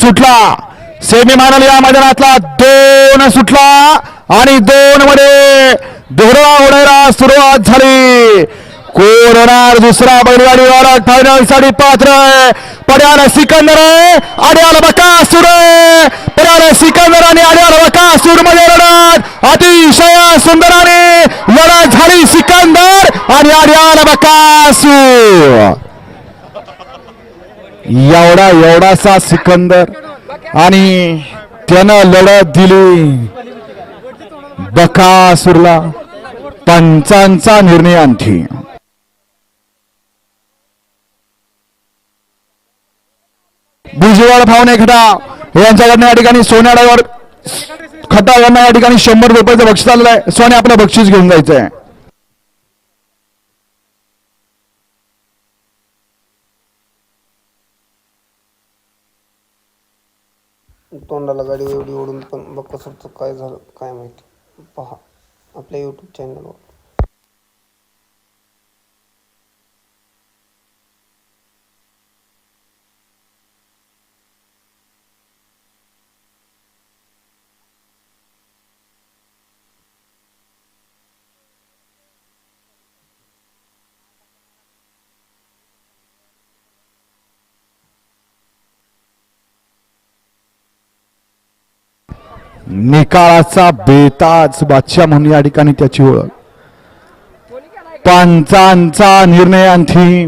सुटला. Semi final या मैदानातला. दोन सुटला आणि दोन मध्ये दोहरा उडायला सुरुवात झाली. कोण होणार दुसरा बैलगाडी वारक फायनलसाठी पात्र आहे. पड्याला सिकंदर आहे. आणि आला बकासूर आहे. पड्याला सिकंदर आणि आले बका सूरमध्ये लढत. अतिशय सुंदराने लढत झाली सिकंदर आणि अड्याल बका सूर एवढा एवढासा सिकंदर आणि त्यानं लढत दिली. बकासूरला पंचांचा निर्णय आणखी. भुजवाड भावने खटा यांच्याकडनं या ठिकाणी सोन्याडावर खटा यांना या ठिकाणी शंभर रुपयाचं बक्षीस आलेलं आहे. सोने आपलं बक्षीस घेऊन जायचं आहे तोंडाला गाडी एवढी ओढून पण बक्कासूरचं काय झालं काय माहिती. पहा आपल्या यूट्यूब चॅनलवर निकाळाचा बेताज बादशाह म्हणून या ठिकाणी त्याची ओळख. पंचांचा निर्णय आणखी